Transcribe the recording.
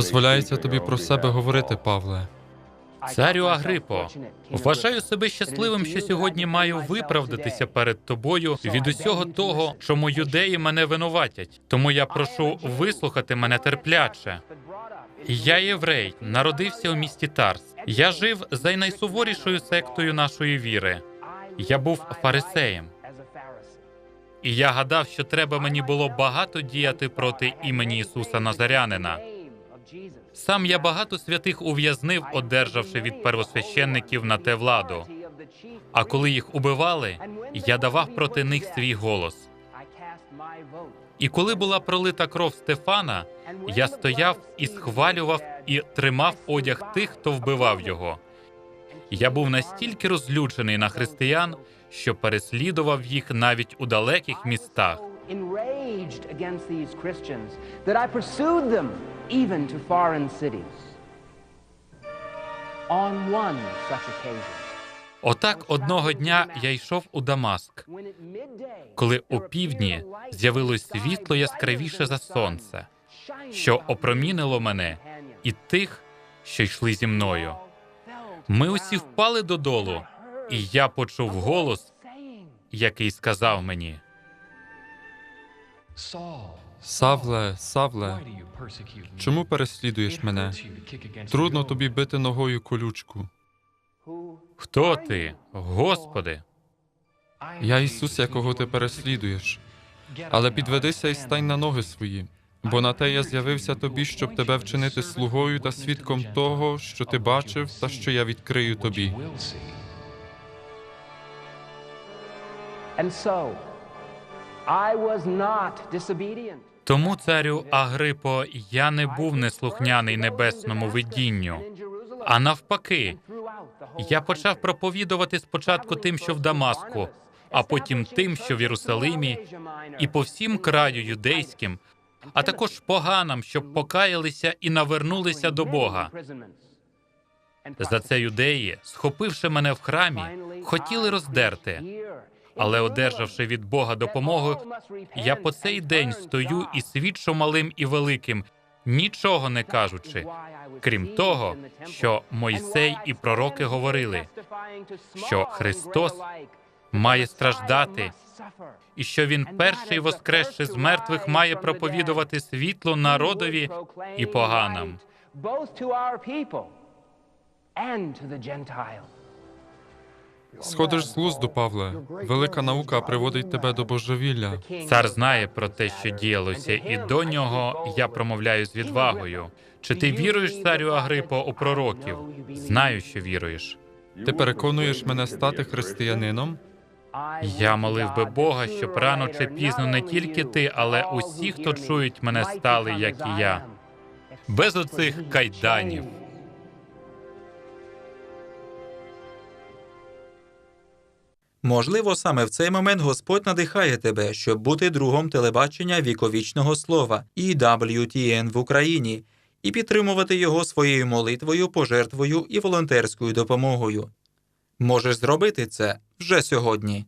Дозволяється тобі про себе говорити, Павле. Царю Агрипо, вважаю себе щасливим, що сьогодні маю виправдатися перед тобою від усього того, чому юдеї мене винуватять. Тому я прошу вислухати мене терпляче. Я єврей, народився у місті Тарс. Я жив за найсуворішою сектою нашої віри. Я був фарисеєм. І я гадав, що треба мені було багато діяти проти імені Ісуса Назарянина. Сам я багато святих ув'язнив, одержавши від первосвященників на те владу. А коли їх убивали, я давав проти них свій голос. І коли була пролита кров Стефана, я стояв і схвалював і тримав одяг тих, хто вбивав його. Я був настільки розлючений на християн, що переслідував їх навіть у далеких містах. Enraged against these Christians that I pursued them even to foreign cities. On one such occasion, Отак одного дня я йшов у Дамаск, коли у півдні з'явилось світло яскравіше за сонце, що опромінило мене і тих, що йшли зі мною. Ми усі впали додолу, і я почув голос, який сказав мені: Савле, Савле, чому переслідуєш мене? Трудно тобі бити ногою колючку. Хто ти, Господи? Я Ісус, якого ти переслідуєш. Але підведися і стань на ноги свої, бо на те я з'явився тобі, щоб тебе вчинити слугою та свідком того, що ти бачив, та що я відкрию тобі. And so, Тому, царю Агрипо, я не був неслухняний небесному видінню. А навпаки, я почав проповідувати спочатку тим, що в Дамаску, а потім тим, що в Єрусалимі, і по всім краю юдейським, а також поганам, щоб покаялися і навернулися до Бога. За це юдеї, схопивши мене в храмі, хотіли роздерти. Але, одержавши від Бога допомогу, я по цей день стою і свідчу малим і великим, нічого не кажучи, крім того, що Мойсей і пророки говорили, що Христос має страждати, і що він перший воскресши з мертвих має проповідувати світло народові і поганам. both to our people and to the Gentiles. Сходиш з глузду, Павле. Велика наука приводить тебе до божевілля. Цар знає про те, що діялося, і до нього я промовляю з відвагою. Чи ти віруєш, царю Агрипо, у пророків? Знаю, що віруєш. Ти переконуєш мене стати християнином? Я молив би Бога, щоб рано чи пізно не тільки ти, але усі, хто чують мене, стали, як і я, без оцих кайданів. Можливо, саме в цей момент Господь надихає тебе, щоб бути другом телебачення віковічного слова і WTN в Україні, і підтримувати його своєю молитвою, пожертвою і волонтерською допомогою. Можеш зробити це вже сьогодні.